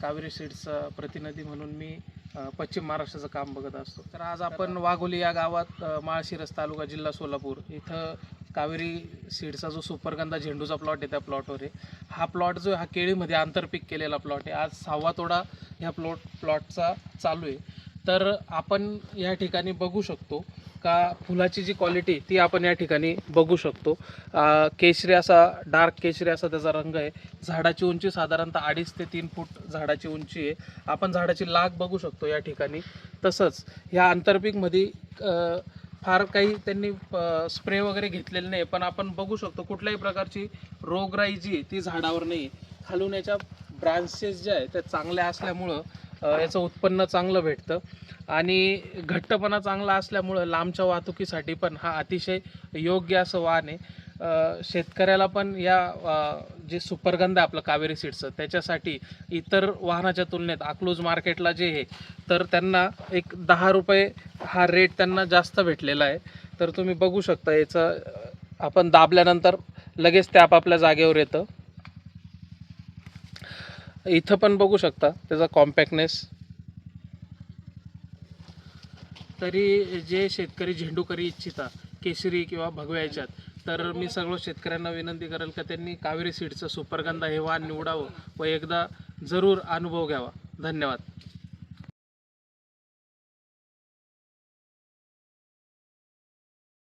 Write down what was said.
कावेरी सीड्सचा प्रतिनिधी म्हणून मी पश्चिम महाराष्ट्राचं काम बघत असतो. तर आज आपण वाघोली या गावात माळशिरस तालुका जिल्हा सोलापूर इथं कावेरी सीडचा जो सुपरगंधा झेंडूचा प्लॉट आहे त्या प्लॉटवर आहे. हा प्लॉट जो हा केळीमध्ये आंतरपीक केलेला प्लॉट आहे. आज सहावा तोडा ह्या प्लॉट प्लॉटचा चालू आहे. तर आपण या ठिकाणी बघू शकतो का फुलाची जी क्वालिटी ती आपण या ठिकाणी बघू शकतो. केशरी असा डार्क केशरी असा त्याचा रंग आहे. झाडाची उंची साधारणतः अडीच ते तीन फूट झाडाची उंची आहे. आपण झाडाची लाग बघू शकतो या ठिकाणी. तसंच ह्या आंतरपीकमध्ये फार काही त्यांनी स्प्रे वगैरे घेतलेले नाही पण आपण बघू शकतो कुठल्याही प्रकारची रोगराई जी आहे ती झाडावर नाही. खालून याच्या ब्रांचेस ज्या आहे त्या चांगल्या असल्यामुळं याचं उत्पन्न चांगलं भेटतं. आणि घट्टपणा चांगला असल्यामुळं लांबच्या वाहतुकीसाठी पण हा अतिशय योग्य असं वाहन आहे. शेतकऱ्याला पण या जे सुपरगंध आहे आपलं कावेरी सीड्सचं त्याच्यासाठी इतर वाहनाच्या तुलनेत अकलूज मार्केटला जे आहे तर त्यांना एक दहा रुपये हा रेट त्यांना जास्त भेटलेला आहे. तर तुम्ही बघू शकता याचं आपण दाबल्यानंतर लगेच ते आपापल्या जागेवर येतं. इथं पण बघू शकता त्याचा कॉम्पॅक्टनेस तरी जे शेतकरी झेंडू करी इच्छिता केशरी किंवा भगव्या याच्यात तर मी सर्व शेतकऱ्यांना विनंती करेल का त्यांनी कावेरी सीडचं सुपरगंधा हे वाहन निवडावं व एकदा जरूर अनुभव घ्यावा. धन्यवाद.